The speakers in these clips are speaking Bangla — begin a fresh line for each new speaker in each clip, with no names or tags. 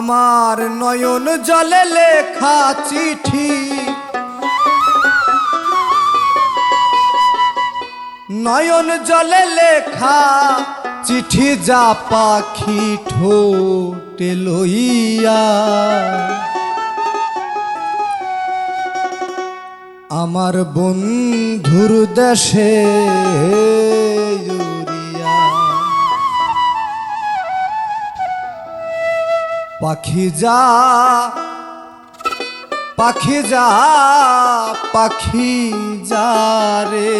আমার নয়ন জলে লেখা চিঠি। নয়ন জলে লেখা চিঠি যা পাখি ঠোঁটে লইয়া। আমার বন্ধুর দেশে পাখি যা পাখি যা পাখি যা রে।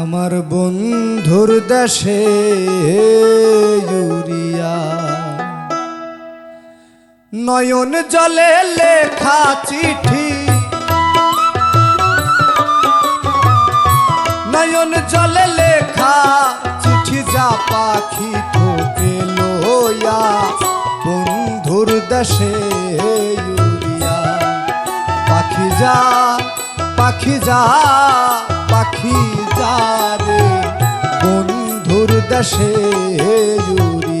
আমার বন্ধুর দেশে ইউরিয়া, নয়ন জলে লেখা চিঠি। নয়ন জলে লেখা যা পাখি ঠোকে লোয়া বন্ধুর দেশে ইউরিয়া। পাখি যা পাখি যা পাখি যা রে, বন্ধুর দেশে ইউরিয়া।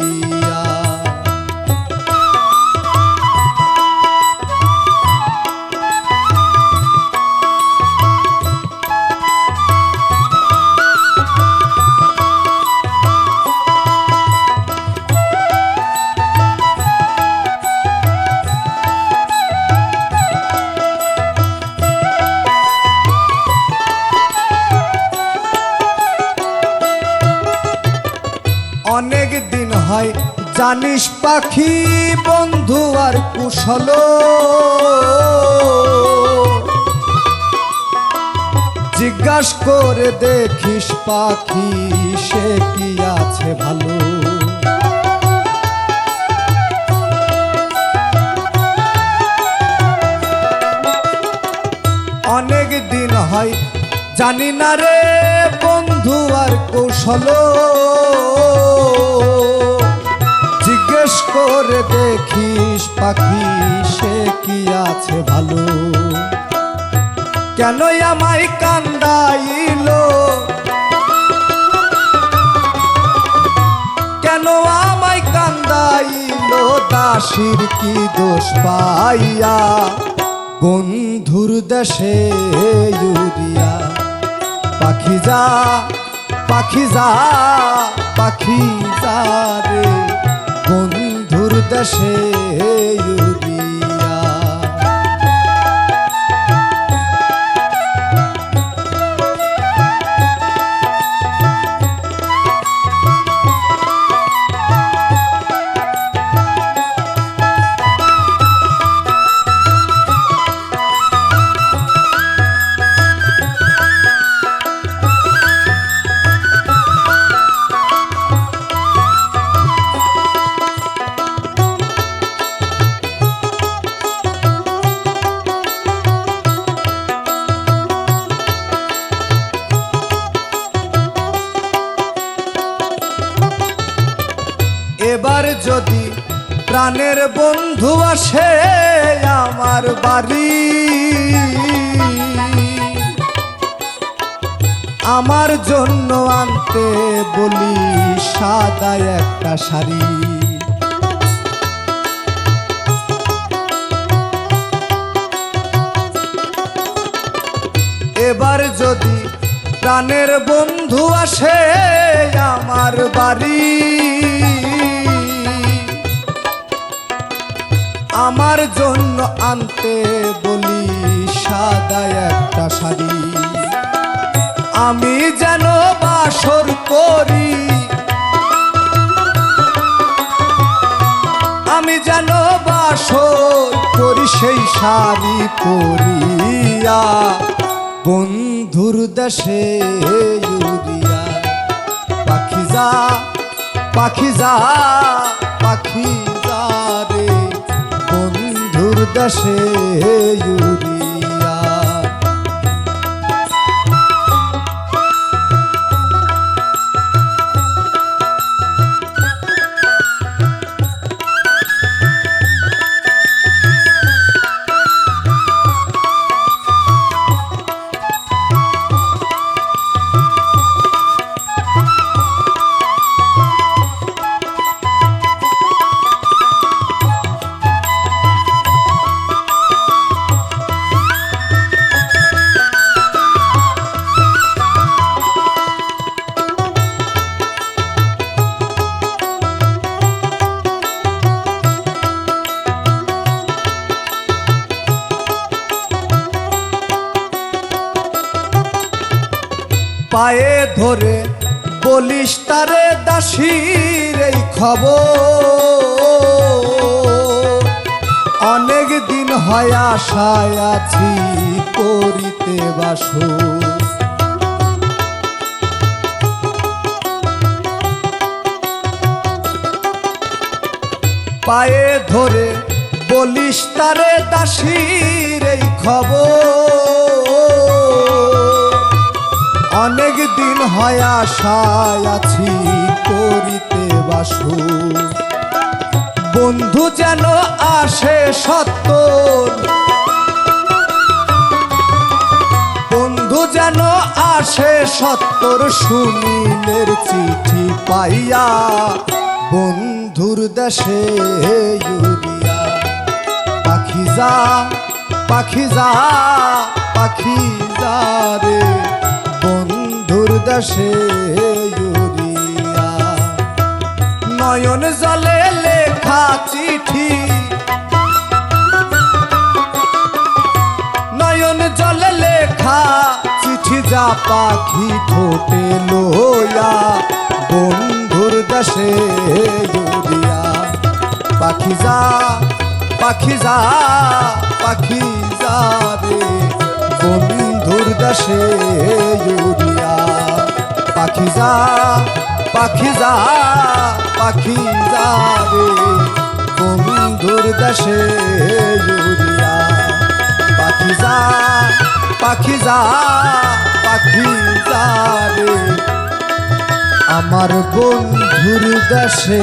অনেক দিন হয়। জানিস পাখি বন্ধু আর কুশল। জিজ্ঞাস করে দেখিস পাখি, সে কি আছে ভালো? অনেক দিন হয় জানি না রে বন্ধু আর কৌশল। জিজ্ঞেস করে দেখিস পাখি, সে কি আছে ভালো? কেন আমায় কান্দাইল? কেন আমায় কান্দাইল? দাসির কি দোষ পাইয়া? বন্ধুর দেশে পাখি যা পাখি যা রে। বন্ধুর দেশে ইউরিয়া প্রাণের বন্ধু আসে আমার বাড়ি। আমার জন্য আনতে বলি সাদা একটা শাড়ি। এবার যদি প্রাণের বন্ধু আসে আমার বাড়ি আমার জন্য আনতে বলি সাদা একটা শাড়ি। আমি যেন বাসর করি। আমি যেন বাসর করি সেই শাড়ি পরিয়া। বন্ধুর দেশে ইউরিয়া। পাখি যা পাখি যা, পাখি বন্ধুর দেশে পায়ে ধরে বলিস তারে দাসীর এই খবর। অনেক দিন হয় আশায় আছি করিতে বাসু পায়ে ধরে বলিস তারে দাসীর এই খবর। অনেক দিন হয় আশায় আছি করিতে বাসু। বন্ধু যেন আসে সত্তর বন্ধু যেন আসে সত্তর সুনীলের চিঠি পাইয়া, বন্ধুর দেশে ইউরিয়া। পাখি যা পাখি যা পাখি যা রে। বন্ধুর দেশে ইউরিয়া। নয়ন জলে লেখা চিঠি। নয়ন জলে লেখা চিঠি যা পাখি ঠোঁটে লোয়া বন্ধুর দেশে ইউরিয়া। পাখি যা পাখি যা পাখি যা রে। বন্ধুর দেশে ইউরিয়া। পাখি যা পাখি যা পাখি যা রে। বন্ধুর দেশে ইউরিয়া। পাখি যা পাখি যা পাখি যা রে। আমার বন্ধুর দেশে